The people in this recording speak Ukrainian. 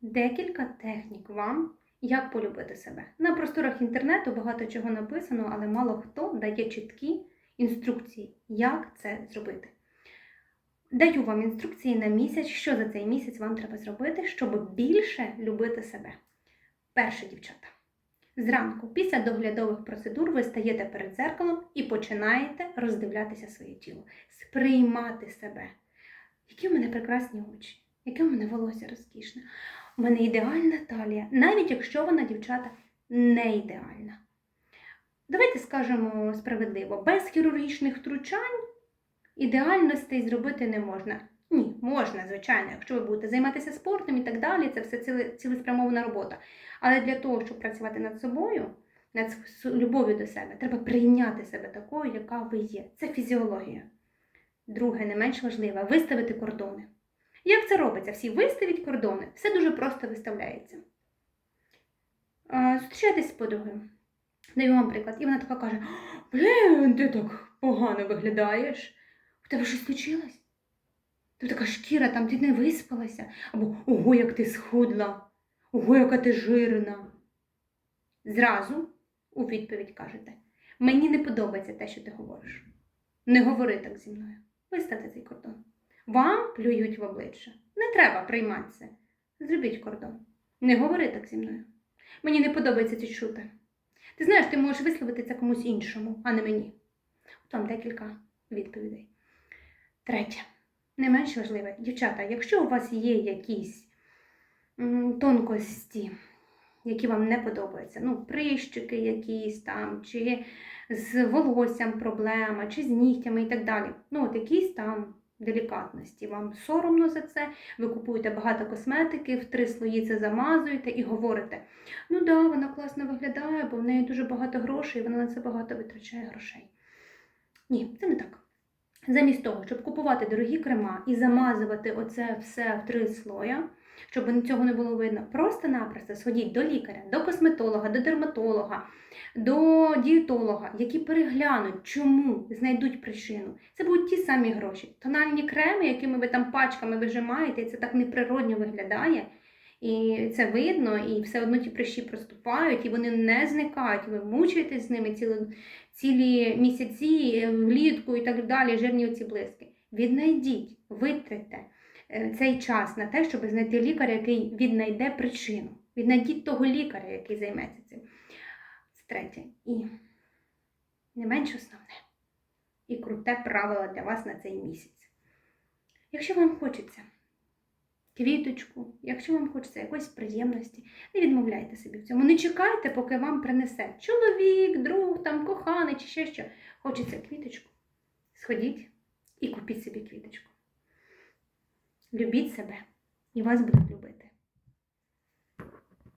декілька технік вам, як полюбити себе. На просторах інтернету багато чого написано, але мало хто дає чіткі інструкції, як це зробити. Даю вам інструкції на місяць, що за цей місяць вам треба зробити, щоб більше любити себе. Перше, дівчата. Зранку, після доглядових процедур, ви стаєте перед зеркалом і починаєте роздивлятися своє тіло, сприймати себе. Які в мене прекрасні очі, яке в мене волосся розкішне. У мене ідеальна талія, навіть якщо вона, дівчата, не ідеальна. Давайте скажемо справедливо, без хірургічних втручань ідеальностей зробити не можна. Ні, можна, звичайно, якщо ви будете займатися спортом і так далі, це все цілеспрямована робота. Але для того, щоб працювати над собою, над любов'ю до себе, треба прийняти себе такою, яка ви є. Це фізіологія. Друге, не менш важливе, виставити кордони. Як це робиться? Всі виставіть кордони, все дуже просто виставляється. Зустрічайтесь з подругою. Даю вам приклад. І вона така каже: Блін, ти так погано виглядаєш. У тебе щось случилось? Ти така шкіра, там ти не виспалася. Або ого, як ти схудла, ого, яка ти жирна. Зразу у відповідь кажете: мені не подобається те, що ти говориш. Не говори так зі мною. Виставте цей кордон. Вам плюють в обличчя. Не треба приймати це. Зробіть кордон. Не говори так зі мною. Мені не подобається ці чути. Ти знаєш, ти можеш висловити це комусь іншому, а не мені. Там декілька відповідей. Третє. Не менш важливе. Дівчата, якщо у вас є якісь тонкості, які вам не подобаються, ну, прищики якісь там, чи з волоссям проблема, чи з нігтями і так далі. Ну, от якісь там делікатності. Вам соромно за це, ви купуєте багато косметики, в три слої це замазуєте і говорите: ну да, вона класно виглядає, бо в неї дуже багато грошей, вона на це багато витрачає грошей. Ні, це не так. Замість того, щоб купувати дорогі крема і замазувати оце все в три слоя, щоб цього не було видно, просто-напросто сходіть до лікаря, до косметолога, до дерматолога, до дієтолога, які переглянуть, чому знайдуть причину. Це будуть ті самі гроші. Тональні креми, якими ви там пачками вижимаєте, і це так неприродньо виглядає. І це видно, і все одно ті прищі проступають, і вони не зникають. Ви мучаєтесь з ними цілі, цілі місяці, влітку і так далі, жирні оці блиски. Віднайдіть, витратьте е, цей час на те, щоб знайти лікаря, який віднайде причину. Віднайдіть того лікаря, який займеться цим. Це третє. І не менш основне. І круте правило для вас на цей місяць. Якщо вам хочеться квіточку, якщо вам хочеться якоїсь приємності, не відмовляйте собі в цьому. Не чекайте, поки вам принесе чоловік, друг, там, коханий чи ще що. Хочеться квіточку. Сходіть і купіть собі квіточку. Любіть себе, і вас будуть любити.